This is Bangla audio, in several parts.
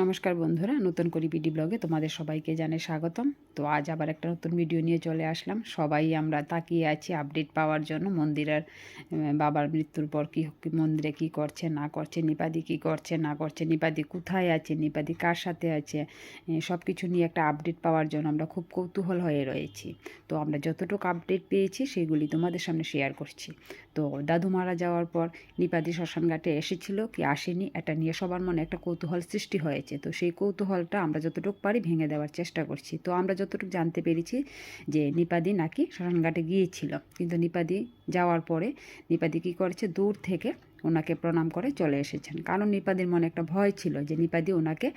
নমস্কার বন্ধুরা, নতুন করি বিডি ব্লগে তোমাদের সবাইকে জানে স্বাগতম। তো আজ আবার একটা নতুন ভিডিও নিয়ে চলে আসলাম। সবাই আমরা তাকিয়ে আছি আপডেট পাওয়ার জন্য মন্দিরের বাবার মৃত্যুর পর কি কি মন্দিরে কি করছে, না করছে, নিপাদি কি করছে, না করছে, নিপাদি কোথায় আছে, নিপাদি কার সাথে আছে সব কিছু নিয়ে একটা আপডেট পাওয়ার জন্য আমরা খুব কৌতূহল হয়ে রয়েছি। তো আমরা যতটুকু আপডেট পেয়েছি, সেগুলি তোমাদের সামনে শেয়ার করছি। তো দাদু মারা যাওয়ার পর নিপাদি শ্মশানঘাটে এসেছিল, কি আসেনি, এটা নিয়ে সবার মনে একটা কৌতূহল সৃষ্টি হয়েছে। তো সেই কৌতূহলটা আমরা যতটুকু পারি ভেঙে দেওয়ার চেষ্টা করছি। তো আমরা যতটুকু জানতে পেরেছি যে নিপাদি নাকি শ্মশানঘাটে গিয়েছিল। কিন্তু নিপাদি যাওয়ার পরে নিপাদি কী করেছে? দূর থেকে ওনাকে প্রণাম করে চলে এসেছেন। কারণ নিপাদির মনে একটা ভয় ছিল যে নিপাদি ওনাকে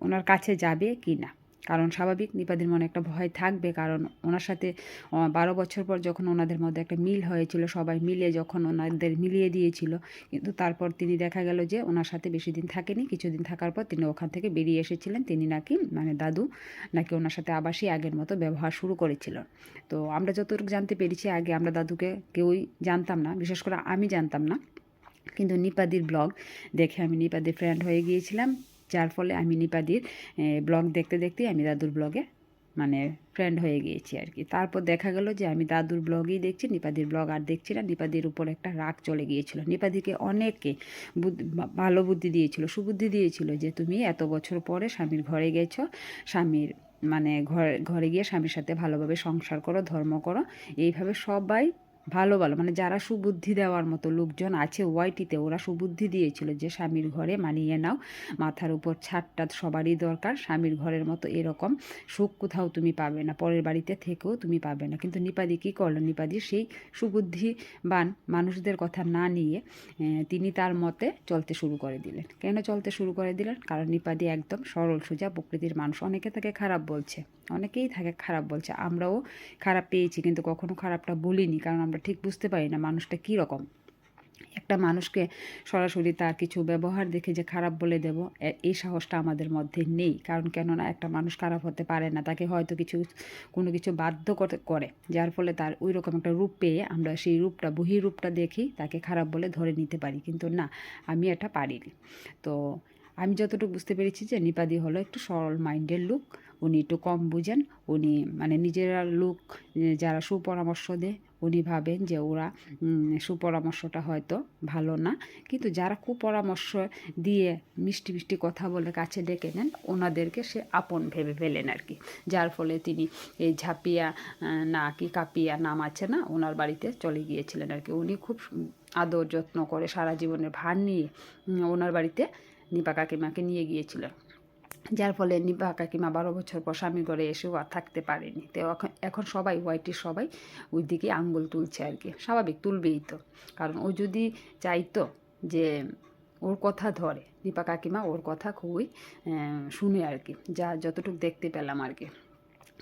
ওনার কাছে যাবে কি না কারণ স্বাভাবিক নিপাদের মনে একটা ভয় থাকবে, কারণ ওনার সাথে বারো বছর পর যখন ওনাদের মধ্যে একটা মিল হয়েছিল, সবাই মিলে যখন ওনাদের মিলিয়ে দিয়েছিল, কিন্তু তারপর তিনি দেখা গেল যে ওনার সাথে বেশি দিন থাকেনি। কিছুদিন থাকার পর তিনি ওখান থেকে বেরিয়ে এসেছিলেন। তিনি নাকি মানে দাদু, নাকি ওনার সাথে আবাসই আগের মতো ব্যবহার শুরু করেছিল। তো আমরা যতটুকু জানতে পেরেছি, আগে আমরা দাদুকে কেউই জানতাম না, বিশেষ করে আমি জানতাম না। কিন্তু নিপাদির ব্লগ দেখে আমি নিপাদির ফ্রেন্ড হয়ে গিয়েছিলাম। যার ফলে আমি নিপাদির ব্লগ দেখতে দেখতেই আমি দাদুর ব্লগে মানে ফ্রেন্ড হয়ে গিয়েছি আর কি। তারপর দেখা গেল যে আমি দাদুর ব্লগই দেখছি, নিপাদির ব্লগ আর দেখছি না। নিপাদির উপর একটা রাগ চলে গিয়েছিল। নিপাদিকে অনেকে ভালো বুদ্ধি দিয়েছিল, সুবুদ্ধি দিয়েছিল যে তুমি এত বছর পরে স্বামীর ঘরে গেছো, স্বামীর মানে ঘরে ঘরে গিয়ে স্বামীর সাথে ভালোভাবে সংসার করো, ধর্ম করো। এইভাবে সবাই ভালো ভালো। মানে যারা সুবুদ্ধি দেওয়ার মতো লোকজন আছে ওয়াইটিতে, ওরা সুবুদ্ধি দিয়েছিল যে স্বামীর ঘরে মানিয়ে নাও, মাথার উপর ছাদটা সবারই দরকার, স্বামীর ঘরের মতো এরকম সুখ কোথাও তুমি পাবে না, পরের বাড়িতে থেকেও তুমি পাবে না। কিন্তু নিপাদি কী করল? নিপাদি সেই সুবুদ্ধিবান মানুষদের কথা না নিয়ে তিনি তার মতে চলতে শুরু করে দিলেন। কেন চলতে শুরু করে দিলেন? কারণ নিপাদি একদম সরল, সোজা প্রকৃতির মানুষ। অনেকে তাকে খারাপ বলছে, অনেকেই থাকে খারাপ বলছে। আমরাও খারাপ পেয়েছি, কিন্তু কখনো খারাপটা বলিনি, কারণ আমরা ঠিক বুঝতে পারি না মানুষটা কী রকম। একটা মানুষকে সরাসরি তার কিছু ব্যবহার দেখে যে খারাপ বলে দেব এই সাহসটা আমাদের মধ্যে নেই। কারণ কেননা একটা মানুষ খারাপ হতে পারে না, তাকে হয়তো কিছু, কোনো কিছু বাধ্য করে। যার ফলে তার ওই রকম একটা রূপ পেয়ে আমরা সেই রূপটা বহি রূপটা দেখেই তাকে খারাপ বলে ধরে নিতে পারি। কিন্তু না, আমি এটা পারিনি। তো আমি যতটুকু বুঝতে পেরেছি যে নিপাদি হলো একটু সরল মাইন্ডের লোক। উনি একটু কম বুঝেন। উনি মানে নিজেরা লোক যারা সুপরামর্শ দেয়, উনি ভাবেন যে ওরা সুপরামর্শটা হয়তো ভালো না। কিন্তু যারা কুপরামর্শ দিয়ে মিষ্টি মিষ্টি কথা বলে কাছে ডেকে নেন, ওনাদেরকে সে আপন ভেবে ফেলেন আর কি। যার ফলে তিনি এই ঝাঁপিয়া না কি কাপিয়া নাম আছে না, ওনার বাড়িতে চলে গিয়েছিলেন আর কি। উনি খুব আদর যত্ন করে সারা জীবনের ভার নিয়ে ওনার বাড়িতে নিপা কাকিমাকে নিয়ে গিয়েছিলেন। যার ফলে নিপা কাকিমা বারো বছর পর স্বামী ঘরে এসেও আর থাকতে পারেনি। তো এখন এখন সবাই হোয়াইটের সবাই ওই দিকে আঙ্গুল তুলছে আর কি। স্বাভাবিক, তুলবেই তো। কারণ ও যদি চাইতো যে ওর কথা ধরে, নিপা কাকিমা ওর কথা খুবই শুনে আর কি, যা যতটুকু দেখতে পেলাম আর কি।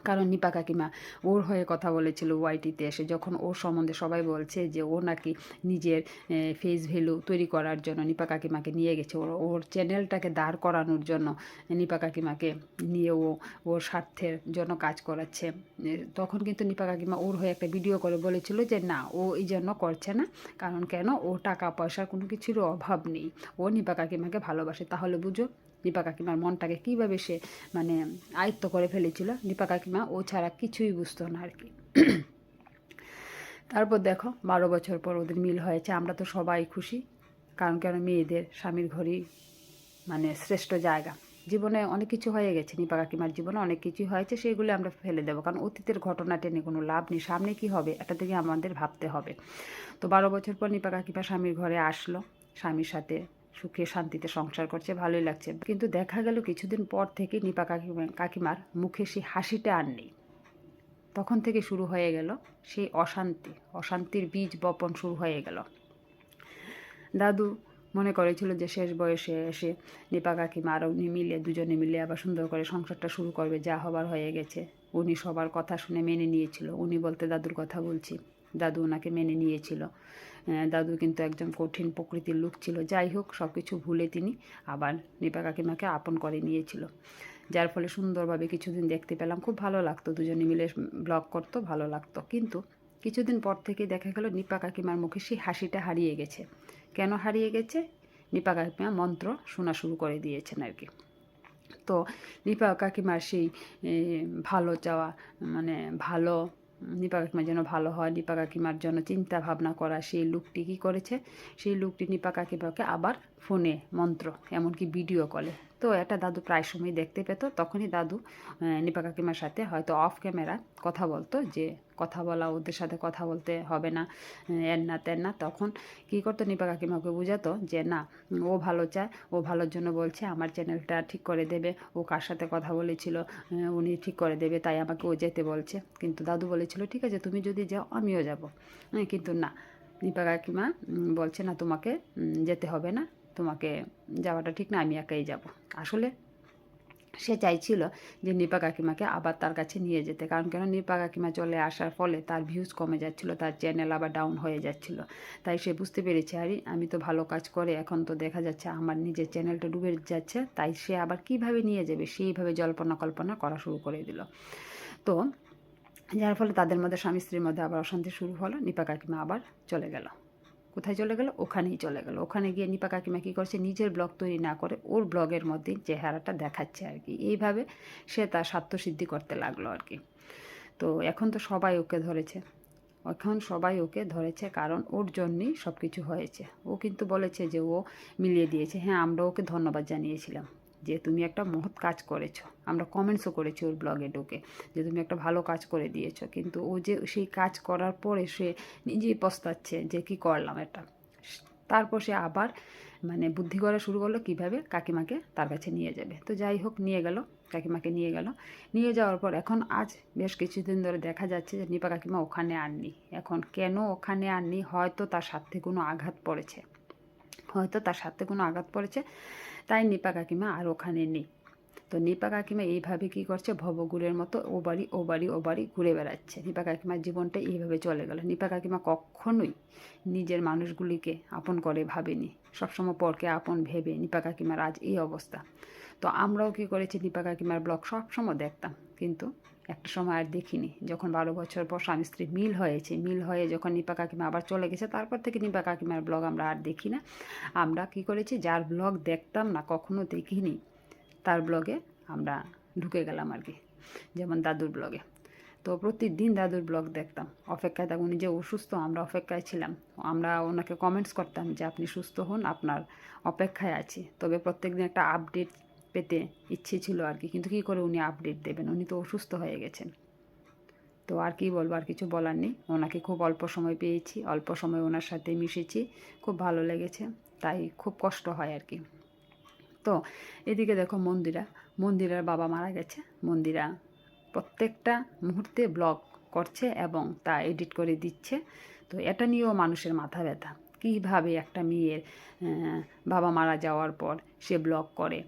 কারণ নিপা কাকিমা ওর হয়ে কথা বলেছিল ওয়াইটিতে এসে, যখন ওর সম্বন্ধে সবাই বলছে যে ও নাকি নিজের ফেস ভ্যালু তৈরি করার জন্য নিপা কাকিমাকে নিয়ে গেছে। ওর ওর চ্যানেলটাকে দাঁড় করানোর জন্য নিপা কাকিমাকে নিয়ে ও ওর স্বার্থের জন্য কাজ করাচ্ছে। তখন কিন্তু নিপা কাকিমা ওর হয়ে একটা ভিডিও করে বলেছিল যে না, ও এই জন্য করছে না, কারণ কেন? ও টাকা পয়সার কোনো কিছুর অভাব নেই। ও নিপা কাকিমাকে ভালোবাসে। তাহলে বুঝো নিপা কাকিমার মনটাকে কীভাবে সে মানে আয়ত্ত করে ফেলেছিল নিপা কাকিমা ও ছাড়া কিছুই বুঝতো না আর কি। তারপর দেখো, বারো বছর পর ওদের মিল হয়েছে, আমরা তো সবাই খুশি, কারণ কেন মেয়েদের স্বামীর ঘরই মানে শ্রেষ্ঠ জায়গা। জীবনে অনেক কিছু হয়ে গেছে নিপা কাকিমার জীবনে অনেক কিছুই হয়েছে, সেগুলো আমরা ফেলে দেবো, কারণ অতীতের ঘটনা টেনে কোনো লাভ নেই, সামনে কি হবে এটা থেকে আমাদের ভাবতে হবে। তো বারো বছর পর নিপা কাকিমা স্বামীর ঘরে আসলো, স্বামীর সাথে সুখে শান্তিতে সংসার করছে, ভালোই লাগছে। কিন্তু দেখা গেল কিছুদিন পর থেকে নিপা কাকিমা, কাকিমার মুখে সেই হাসিটা আর নেই। তখন থেকে শুরু হয়ে গেল সেই অশান্তি, অশান্তির বীজ বপন শুরু হয়ে গেল। দাদু মনে করেছিল যে শেষ বয়সে এসে নিপা কাকিমা আর উনি মিলে, দুজনে মিলে আবার সুন্দর করে সংসারটা শুরু করবে, যা হবার হয়ে গেছে। উনি সবার কথা শুনে মেনে নিয়েছিল। উনি বলতে, দাদুর কথা বলছি। দাদু ওনাকে মেনে নিয়েছিল। দাদু কিন্তু একজন কঠিন প্রকৃতির লোক ছিল। যাই হোক সব কিছু ভুলে তিনি আবার নিপা কাকিমাকে আপন করে নিয়েছিল। যার ফলে সুন্দরভাবে কিছুদিন দেখতে পেলাম। খুব ভালো লাগতো, দুজনে মিলে ব্লগ করতো, ভালো লাগতো। কিন্তু কিছুদিন পর থেকে দেখা গেল নিপা কাকিমার মুখে সেই হাসিটা হারিয়ে গেছে। কেন হারিয়ে গেছে? নিপা কাকিমা মন্ত্র শোনা শুরু করে দিয়েছেন আর কি। তো নিপা কাকিমার সেই ভালো চাওয়া মানে ভালো নিপা কাকিমার জন্য ভালো হয়। নিপা কাকিমার জন্য চিন্তা ভাবনা করা, সেই লোকটি কী করেছে? সেই লোকটি নিপা কাকিমাকে আবার ফোনে মন্ত্র, এমনকি ভিডিও কলে তো এটা দাদু প্রায় সময় দেখতে পেত। তখনই দাদু নিপা কাকিমার সাথে হয়তো অফ ক্যামেরা কথা বলতো যে কথা বলা, ওদের সাথে কথা বলতে হবে না এর না তেন না। তখন কী করতো, নিপা কাকিমাকে বোঝাতো যে না, ও ভালো চায়, ও ভালোর জন্য বলছে, আমার চ্যানেলটা ঠিক করে দেবে, ও কার সাথে কথা বলেছিল উনি ঠিক করে দেবে, তাই আমাকে ও যেতে বলছে। কিন্তু দাদু বলেছিল, ঠিক আছে, তুমি যদি যাও, আমিও যাব। কিন্তু না, নিপা কাকিমা বলছে না, তোমাকে যেতে হবে না, তোমাকে যাওয়াটা ঠিক না, আমি একাই যাব। আসলে সে চাইছিল যে নিপা কাকিমাকে আবার তার কাছে নিয়ে যেতে। কারণ কেন? নিপা কাকিমা চলে আসার ফলে তার ভিউজ কমে যাচ্ছিল, তার চ্যানেল আবার ডাউন হয়ে যাচ্ছিল। তাই সে বুঝতে পেরেছে, আরে, আমি তো ভালো কাজ করে, এখন তো দেখা যাচ্ছে আমার নিজের চ্যানেলটা ডুবে যাচ্ছে, তাই সে আবার কীভাবে নিয়ে যাবে? সেইভাবে জল্পনা কল্পনা করা শুরু করে দিল। তো যার ফলে তাদের মধ্যে স্বামী স্ত্রীর মধ্যে আবার অশান্তি শুরু হলো, নিপা কাকিমা আবার চলে গেল। কোথায় চলে গেল? ওখানেই চলে গেল। ওখানে গিয়ে নিপা কাকিমা কী করছে? নিজের ব্লগ তৈরি না করে ওর ব্লগের মধ্যে চেহারাটা দেখাচ্ছে আর কি। এইভাবে সে তার স্বার্থসিদ্ধি করতে লাগল আর কি। তো এখন তো সবাই ওকে ধরেছে। এখন সবাই ওকে ধরেছে কারণ ওর জন্যই সব কিছু হয়েছে। ও কিন্তু বলেছে যে ও মিলিয়ে দিয়েছে। হ্যাঁ আমরা ওকে ধন্যবাদ জানিয়েছিলাম। যে তুমি একটা মহৎ কাজ করেছ। আমরা কমেন্টসও করেছি ওর ব্লগে ঢুকে যে তুমি একটা ভালো কাজ করে দিয়েছ। কিন্তু ও যে সেই কাজ করার পরে সে নিজেই পস্তাচ্ছে যে কি করলাম এটা। তারপর সে আবার মানে বুদ্ধি করা শুরু করল কীভাবে কাকিমাকে তার কাছে নিয়ে যাবে। তো যাই হোক, নিয়ে গেল, কাকিমাকে নিয়ে গেল। নিয়ে যাওয়ার পর এখন আজ বেশ কিছুদিন ধরে দেখা যাচ্ছে যে নিপা কাকিমা ওখানে আননি। এখন কেন ওখানে আননি? হয়তো তার সাথে কোনো আঘাত পড়েছে। হয়তো তার সাথে কোনো আঘাত পড়েছে। তাই নিপা কাকিমা আর ওখানে নেই। তো নিপা কাকিমা এইভাবে কি করছে? ভবগুলের মতো ও বাড়ি ও বাড়ি ও বাড়ি ঘুরে বেড়াচ্ছে। নিপা কাকিমার জীবনটা এইভাবে চলে গেল। নিপা কাকিমা কখনোই নিজের মানুষগুলিকে আপন করে ভাবেনি। সবসময় পরকে আপন ভেবে নিপা কাকিমার আজ এই অবস্থা। তো আমরাও কি করেছি? নিপা কাকিমার ব্লগ সবসময় দেখতাম। কিন্তু একটা সময় আর দেখিনি। যখন বারো বছর পর স্বামী স্ত্রী মিল হয়েছে, মিল হয়ে যখন নিপা কাকিমা আবার চলে গেছে, তারপর থেকে নিপা কাকিমার ব্লগ আমরা আর দেখি না। আমরা কি করেছি, যার ব্লগ দেখতাম না, কখনো দেখিনি, তার ব্লগে আমরা ঢুকে গেলাম আর কি, যেমন দাদুর ব্লগে। তো প্রতিদিন দাদুর ব্লগ দেখতাম। অপেক্ষায় থাকুন উনি যে অসুস্থ, আমরা অপেক্ষায় ছিলাম। আমরা ওনাকে কমেন্টস করতাম যে, আপনি সুস্থ হন, আপনার অপেক্ষায় আছি। তবে প্রত্যেকদিন একটা আপডেট পেতে ইচ্ছে ছিল আর কি। কিন্তু কী করে উনি আপডেট দেবেন? উনি তো অসুস্থ হয়ে গেছেন। তো আর কি বলব, আর কিছু বলার নেই। ওনাকে খুব অল্প সময় পেয়েছি, অল্প সময় ওনার সাথে মিশেছি। খুব ভালো লেগেছে, তাই খুব কষ্ট হয় আর কি। তো এদিকে দেখো মন্দিরা, মন্দিরার বাবা মারা গেছে। মন্দিরা প্রত্যেকটা মুহূর্তে ব্লগ করছে এবং তা এডিট করে দিচ্ছে। তো এটা নিয়েও মানুষের মাথা ব্যথা। কীভাবে একটা মেয়ের বাবা মারা যাওয়ার পর সে ব্লগ করে?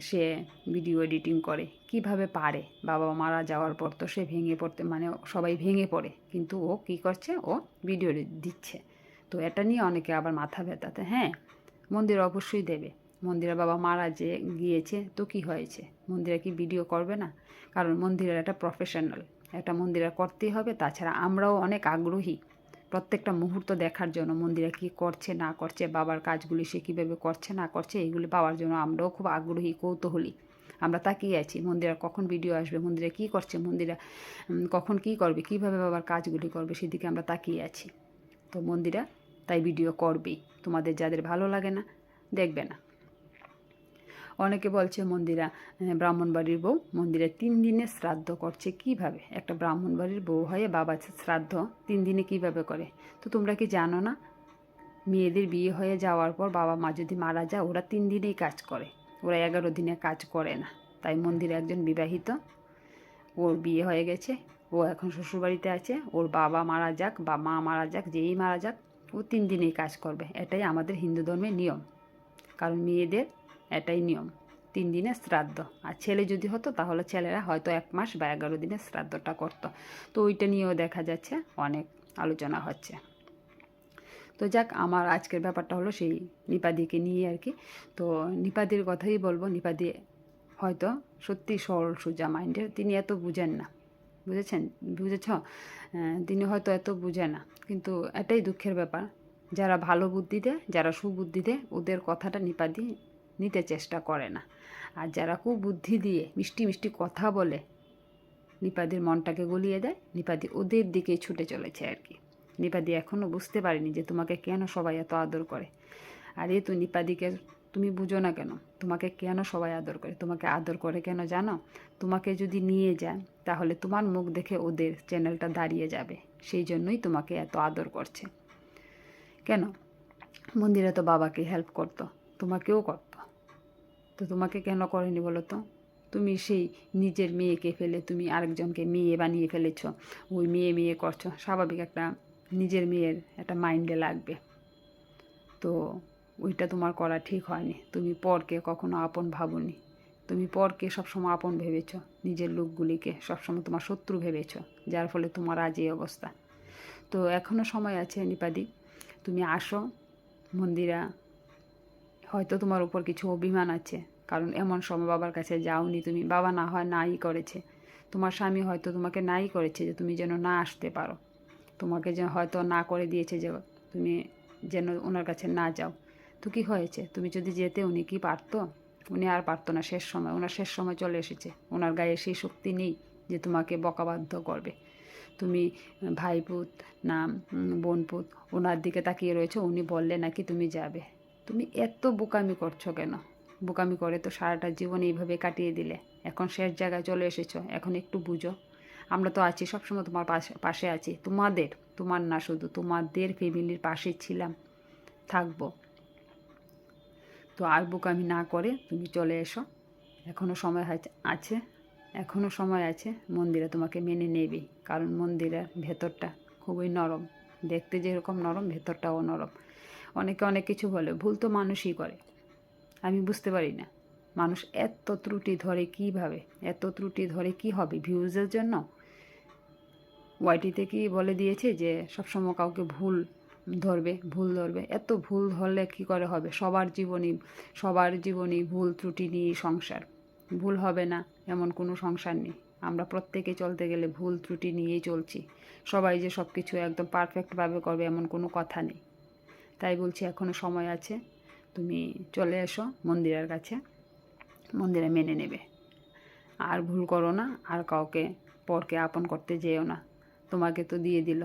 সে ভিডিও এডিটিং করে। কীভাবে পারে? বাবা মারা যাওয়ার পর তো সে ভেঙে পড়তে মানে সবাই ভেঙে পড়ে। কিন্তু ও কী করছে? ও ভিডিও দিচ্ছে। তো এটা নিয়ে অনেকে আবার মাথা ব্যথাতে। হ্যাঁ মন্দির অবশ্যই দেবে। মন্দিরের বাবা মারা যে গিয়েছে, তো কি হয়েছে? মন্দিরে কি ভিডিও করবে না? কারণ মন্দিরের একটা প্রফেশনাল একটা মন্দিরে করতেই হবে। তাছাড়া আমরাও অনেক আগ্রহী। প্রত্যেকটা মুহূর্ত দেখার জন্য, মন্দিরে কী করছে, না করছে, বাবার কাজগুলি সে কীভাবে করছে, না করছে এইগুলি পাওয়ার জন্য আমরাও খুব আগ্রহী, কৌতূহলী। আমরা তাকিয়ে আছি, মন্দিরে কখন ভিডিও আসবে, মন্দিরে কী করছে, মন্দিরে কখন কী করবে, কীভাবে বাবার কাজগুলি করবে, সেদিকে আমরা তাকিয়ে আছি। তো মন্দিরা তাই ভিডিও করবেই। তোমাদের যাদের ভালো লাগে না, দেখবে না। অনেকে বলছে মন্দিরা ব্রাহ্মণবাড়ির বউ, মন্দিরে তিন দিনে শ্রাদ্ধ করছে কীভাবে? একটা ব্রাহ্মণবাড়ির বউ হয়ে বাবা শ্রাদ্ধ তিন দিনে কীভাবে করে? তো তোমরা কি জানো না? মেয়েদের বিয়ে হয়ে যাওয়ার পর বাবা মা যদি মারা যায়, ওরা তিন দিনেই কাজ করে। ওরা এগারো দিনে কাজ করে না। তাই মন্দিরে একজন বিবাহিত, ওর বিয়ে হয়ে গেছে, ও এখন শ্বশুরবাড়িতে আছে, ওর বাবা মারা যাক বা মা মারা যাক, যেই মারা যাক, ও তিন দিনেই কাজ করবে। এটাই আমাদের হিন্দু ধর্মের নিয়ম। কারণ মেয়েদের এটাই নিয়ম। তিন দিনের শ্রাদ্ধ। আর ছেলে যদি হতো, তাহলে ছেলেরা হয়তো এক মাস বা এগারো দিনের শ্রাদ্ধটা করতো। তো ওইটা নিয়েও দেখা যাচ্ছে, অনেক আলোচনা হচ্ছে। তো যাক, আমার আজকের ব্যাপারটা হলো সেই নিপাদিকে নিয়ে আর কি। তো নিপাদির কথাই বলব, নিপাদি হয়তো সত্যি সরল সোজা মাইন্ডের তিনি এত বুঝেন না। বুঝেছেন? বুঝেছ? তিনি হয়তো এত বুঝে না। কিন্তু এটাই দুঃখের ব্যাপার। যারা ভালো বুদ্ধি দেয়, যারা সুবুদ্ধি দেয়, ওদের কথাটা নিপাদি নিতে চেষ্টা করে না। আর যারা খুব কুবুদ্ধি দিয়ে মিষ্টি মিষ্টি কথা বলে, নিপাদির মনটাকে গলিয়ে দেয়, নিপাদি ওদের দিকেই ছুটে চলেছে আর কি। নিপাদি এখনও বুঝতে পারেনি যে তোমাকে কেন সবাই এত আদর করে। আর এ তো নিপাদিকে, তুমি বুঝো না কেন? তোমাকে কেন সবাই আদর করে? তোমাকে আদর করে কেন জানো? তোমাকে যদি নিয়ে যায় তাহলে তোমার মুখ দেখে ওদের চ্যানেলটা দাঁড়িয়ে যাবে। সেই জন্যই তোমাকে এত আদর করছে। কেন? মন্দিরে তো বাবাকে হেল্প করতো। তোমাকেও করতো। তো তোমাকে কেন করেনি বলো তো? তুমি সেই নিজের মেয়েকে ফেলে, তুমি আরেকজনকে মেয়ে বানিয়ে ফেলেছ। ওই মেয়ে মেয়ে করছ। স্বাভাবিক একটা নিজের মেয়ের একটা মাইন্ডে লাগবে। তো ওইটা তোমার করা ঠিক হয়নি। তুমি পরকে কখনো আপন ভাবনি। তুমি পরকে সবসময় আপন ভেবেছ। নিজের লোকগুলিকে সবসময় তোমার শত্রু ভেবেছ, যার ফলে তোমার আজ এই অবস্থা। তো এখনও সময় আছে, নিপাদি। তুমি আসো, মন্দিরা হয়তো তোমার উপর কিছু অভিমান আছে, কারণ এমন সময় বাবার কাছে যাওনি তুমি, বাবা না হয় নাই করেছে। তোমার স্বামী হয়তো তোমাকে নাই করেছে যে তুমি যেন না আসতে পারো। তোমাকে যে হয়তো না করে দিয়েছে যে তুমি যেন ওনার কাছে না যাও। তো কী হয়েছে? তুমি যদি যেতে উনি কি পারতো? উনি আর পারতো না শেষ সময়। ওনার শেষ সময় চলে এসেছে। ওনার গায়ে সেই শক্তি নেই যে তোমাকে বকাবাধ্য করবে। তুমি ভাইপুত না বোনপুত, ওনার দিকে তাকিয়ে রয়েছে, উনি বললে নাকি তুমি যাবে। তুমি এত বোকামি করছ কেন? বোকামি করে তো সারাটা জীবন এইভাবে কাটিয়ে দিলে। এখন শেষ জায়গায় চলে এসেছ, এখন একটু বুঝো। আমরা তো আছি, সবসময় তোমার পাশে পাশে আছি। তোমাদের, তোমার না শুধু, তোমাদের ফ্যামিলির পাশে ছিলাম, থাকব। তো আর বোকামি না করে তুমি চলে এসো। এখনও সময় আছে এখনও সময় আছে, মন্দিরে তোমাকে মেনে নেবেই কারণ মন্দিরের ভেতরটা খুবই নরম। দেখতে যেরকম নরম, ভেতরটাও নরম। অনেকে অনেক কিছু বলে, ভুল তো মানুষই করে। আমি বুঝতে পারি না, মানুষ এত ত্রুটি ধরে কীভাবে, এত ত্রুটি ধরে কি হবে ভিউজের জন্য? ওয়াইটিতে কি বলে দিয়েছে যে, সবসময় কাউকে ভুল ধরবে ভুল ধরবে, এত ভুল ধরলে কি করে হবে? সবার জীবনই সবার জীবনই ভুল, ত্রুটি নিয়ে সংসার। ভুল হবে না, এমন কোনো সংসার নেই। আমরা প্রত্যেকে চলতে গেলে ভুল, ত্রুটি নিয়েই চলছি। সবাই যে সব কিছু একদম পারফেক্টভাবে করবে, এমন কোনো কথা নেই। তাই বলছি এখনও সময় আছে। তুমি চলে এসো মন্দিরের কাছে। মন্দিরে মেনে নেবে। আর ভুল করো না, আর কাউকে, পরকে আপন করতে যেও না। তোমাকে তো দিয়ে দিল।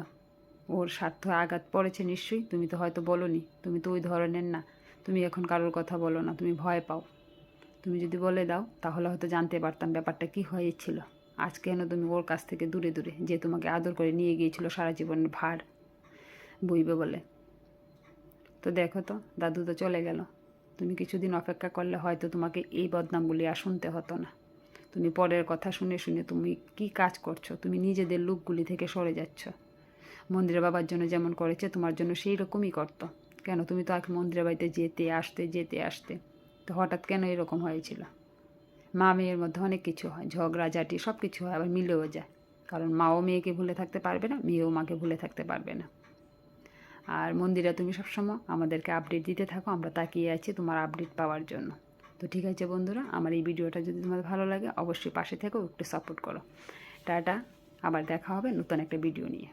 ওর স্বার্থ আঘাত পড়েছে নিশ্চয়ই। তুমি তো হয়তো বলনি, তুমি তো ওই ধরনের না। তুমি এখন কারোর কথা বলো না, তুমি ভয় পাও। তুমি যদি বলে দাও, তাহলে হয়তো জানতে পারতাম ব্যাপারটা কি হয়েছিল। আজ কেন তুমি ওর কাছ থেকে দূরে দূরে, যে তোমাকে আদর করে নিয়ে গিয়েছিল সারা জীবনের ভার। বইবে বলে। তো দেখো তো, দাদু তো চলে গেল। তুমি কিছুদিন অপেক্ষা করলে হয়তো তোমাকে এই বদনামগুলি আর শুনতে হতো না। তুমি পরের কথা শুনে শুনে তুমি কি কাজ করছ? তুমি নিজেদের লুকগুলি থেকে সরে যাচ্ছ। মন্দিরের বাবার জন্য যেমন করেছে, তোমার জন্য সেই রকমই করতো। কেন? তুমি তো আগে মন্দিরের বাড়িতে যেতে, আসতে যেতে, আসতে। তো হঠাৎ কেন এরকম হয়েছিল? মা মেয়ের মধ্যে অনেক কিছু হয়। ঝগড়া, ঝাঁটি সব কিছু হয়, আবার মিলেও যায়। কারণ মাও মেয়েকে ভুলে থাকতে পারবে না মেয়েও মাকে ভুলে থাকতে পারবে না। আর মন্দিরা তুমি সবসময় আমাদেরকে আপডেট দিতে থাকো, আমরা তাকিয়ে আছি তোমার আপডেট পাওয়ার জন্য। তো ঠিক আছে বন্ধুরা, আমার এই ভিডিওটা যদি তোমার ভালো লাগে, অবশ্যই পাশে থেকেও একটু সাপোর্ট করো। টাটা, আবার দেখা হবে নতুন একটা ভিডিও নিয়ে।